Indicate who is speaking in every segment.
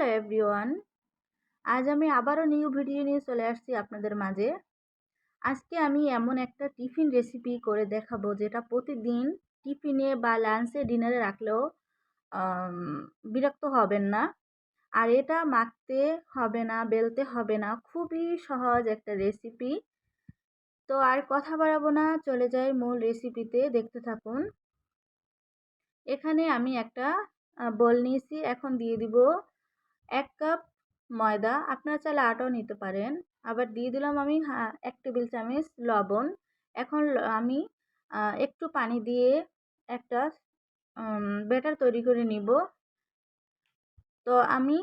Speaker 1: Hello everyone. আজ আমি আবারও নিউ ভিডিও নিয়ে চলে আসছি আপনাদের মাঝে। আজকে আমি এমন একটা টিফিন রেসিপি করে দেখাবো যেটা প্রতিদিন টিফিনে বা লাঞ্চে ডিনারে রাখলেও বিরক্ত হবেন না। আর এটা মাখতে হবে না, বেলতে হবে না, খুবই সহজ একটা রেসিপি তো আর কথা বাড়াবো না, চলে যাই মূল রেসিপিতে দেখতে থাকুন। এখানে আমি একটা বল নিয়েছি, এখন দিয়ে দিব এক কাপ ময়দা, আপনারা চাইলে আটাও নিতে পারেন। আবার দিয়ে দিলাম আমি এক টেবিল চামচ লবণ। এখন আমি একটু পানি দিয়ে একটা ব্যাটার তৈরি করে নিব। তো আমি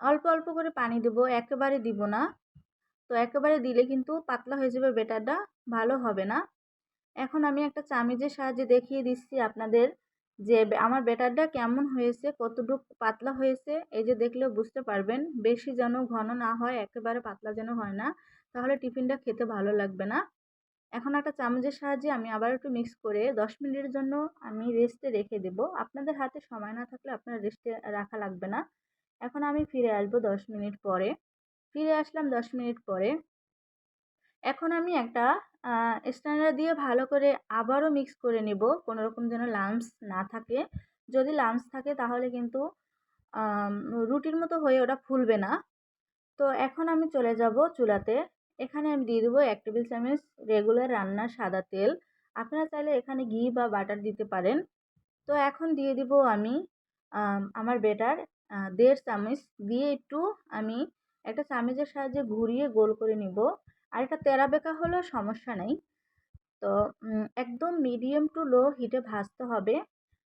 Speaker 1: অল্প অল্প করে পানি দেব, একেবারে দিব না। তো একেবারে দিলে কিন্তু পাতলা হয়ে যাবে ব্যাটারটা, ভালো হবে না। এখন আমি একটা চামিজের সাহায্যে দেখিয়ে দিচ্ছি আপনাদের। যে আমার ব্যাটারটা কেমন হয়েছে, কতটুকু পাতলা হয়েছে, এই যে দেখলেও বুঝতে পারবেন। বেশি যেন ঘন না হয়, একেবারে পাতলা যেন হয় না, তাহলে টিফিনটা খেতে ভালো লাগবে না। এখন একটা চামচের সাহায্যে আমি আবার একটু মিক্স করে দশ মিনিটের জন্য আমি রেস্টে রেখে দেব। আপনাদের হাতে সময় না থাকলে আপনার রেস্টে রাখা লাগবে না। এখন আমি ফিরে আসব দশ মিনিট পরে। ফিরে আসলাম দশ মিনিট পরে। এখন আমি একটা স্ট্যান্ডার দিয়ে ভালো করে আবারও মিক্স করে নেব। কোনো রকম যেন লামস না থাকে। যদি লামস থাকে তাহলে কিন্তু রুটির মতো হয়ে ওটা ফুলবে না। তো এখন আমি চলে যাব চুলাতে। এখানে আমি দিয়ে দেবো এক টেবিল চামচ রেগুলার রান্নার সাদা তেল। আপনারা চাইলে এখানে ঘি বা বাটার দিতে পারেন। তো এখন দিয়ে দিব আমি আমার বেটার দেড় চামচ দিয়ে একটু আমি একটা চামচের সাহায্যে ঘুরিয়ে গোল করে নিব। আর এটা তেরা বেঁকা হলেও সমস্যা নেই। তো একদম মিডিয়াম টু লো হিটে ভাজতে হবে।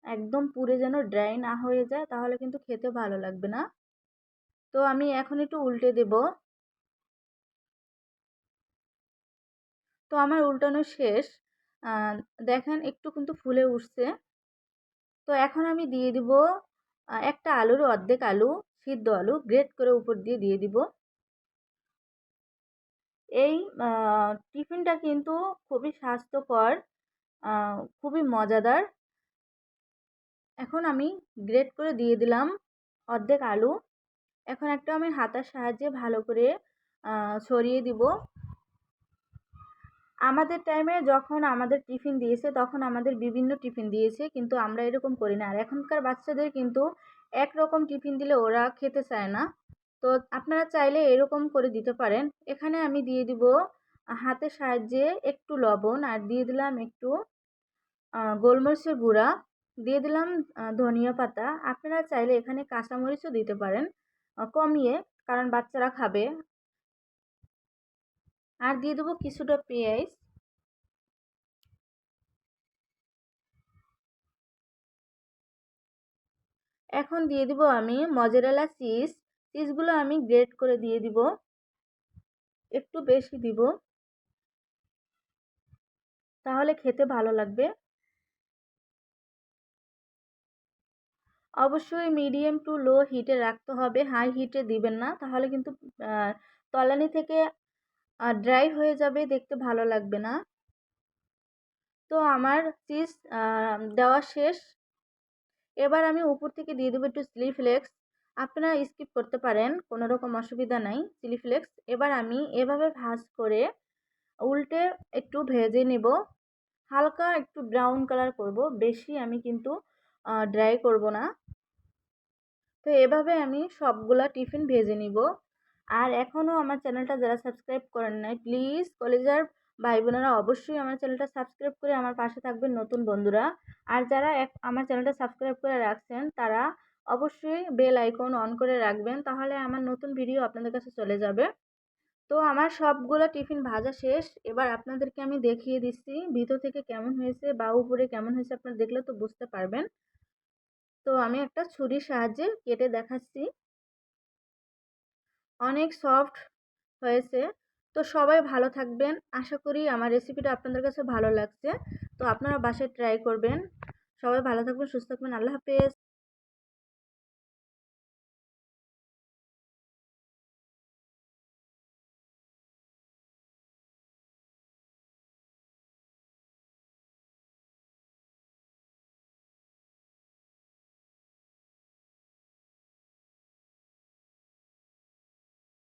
Speaker 1: একদম পুরে যেন ড্রাই না হয়ে যায়, তাহলে কিন্তু খেতে ভালো লাগবে না। তো, আমি এখন একটু উল্টে দেব। তো, আমার উল্টানো শেষ। দেখেন একটু কিন্তু ফুলে উঠছে। তো, এখন আমি দিয়ে দিব একটা আলুর অর্ধেক আলু, সিদ্ধ আলু গ্রেট করে উপর দিয়ে দিয়ে দিব। এই টিফিনটা কিন্তু খুবই স্বাস্থ্যকর খুবই মজাদার। এখন আমি গ্রেট করে দিয়ে দিলাম অর্ধেক আলু। এখন একটা আমি হাতার সাহায্যে ভালো করে ছড়িয়ে দিব। আমাদের টাইমে যখন আমাদের টিফিন দিয়েছে, তখন আমাদের বিভিন্ন টিফিন দিয়েছে, কিন্তু আমরা এরকম করি না। আর এখনকার বাচ্চাদের কিন্তু একরকম টিফিন দিলে ওরা খেতে চায় না। তো আপনারা চাইলে এরকম করে দিতে পারেন। এখানে আমি দিয়ে দিব হাতের সাহায্যে একটু লবণ আর দিয়ে দিলাম একটু গোলমরিচের গুঁড়া। দিয়ে দিলাম ধনিয়া পাতা। আপনারা চাইলে এখানে কাঁচামরিচও দিতে পারেন কমিয়ে, কারণ বাচ্চারা খাবে। আর দিয়ে দেবো কিছুটা পেঁয়াজ। এখন দিয়ে দিব আমি মজারেলা চিজ। চিজগুলো আমি গ্রেট করে দিয়ে দিব। একটু বেশি দিব। তাহলে খেতে ভালো লাগবে। অবশ্যই মিডিয়াম টু লো হিটে রাখতে হবে। হাই হিটে দিবেন না। তাহলে কিন্তু তলানি থেকে ড্রাই হয়ে যাবে। দেখতে ভালো লাগবে না। তো আমার চিজ দেওয়া শেষ। এবার আমি উপর থেকে দিয়ে দেবো একটু স্লি ফ্লেক্স আপনারা স্কিপ করতে পারেন, কোনো রকম অসুবিধা নাই চিলি ফ্লেক্স এবার আমি এভাবে ভাজ করে উল্টে একটু ভেজে নেব। হালকা একটু ব্রাউন কালার করব, বেশি আমি কিন্তু ড্রাই করব না। তো এভাবে আমি সবগুলা টিফিন ভেজে নিব। আর এখনও আমার চ্যানেলটা যারা সাবস্ক্রাইব করেন নাই প্লিজ কলেজার ভাই বোনেরা অবশ্যই আমার চ্যানেলটা সাবস্ক্রাইব করে আমার পাশে থাকবেন নতুন বন্ধুরা। আর যারা আমার চ্যানেলটা সাবস্ক্রাইব করে রাখছেন, তারা অবশ্যই বেল আইকন অন করে রাখবেন, তাহলে আমার নতুন ভিডিও আপনাদের কাছে চলে যাবে। তো আমার সবগুলো টিফিন ভাজা শেষ, এবার আপনাদেরকে আমি দেখিয়ে দিচ্ছি ভিতর থেকে কেমন হয়েছে বা উপরে কেমন হয়েছে আপনারা দেখলে তো বুঝতে পারবেন। তো আমি একটা ছুরির সাহায্যে কেটে দেখাচ্ছি। অনেক সফট হয়েছে। তো সবাই ভালো থাকবেন। আশা করি আমার রেসিপিটা আপনাদের কাছে ভালো লাগছে। তো আপনারা বাসায় ট্রাই করবেন। সবাই ভালো থাকবেন, সুস্থ থাকবেন। আল্লাহ হাফেজ।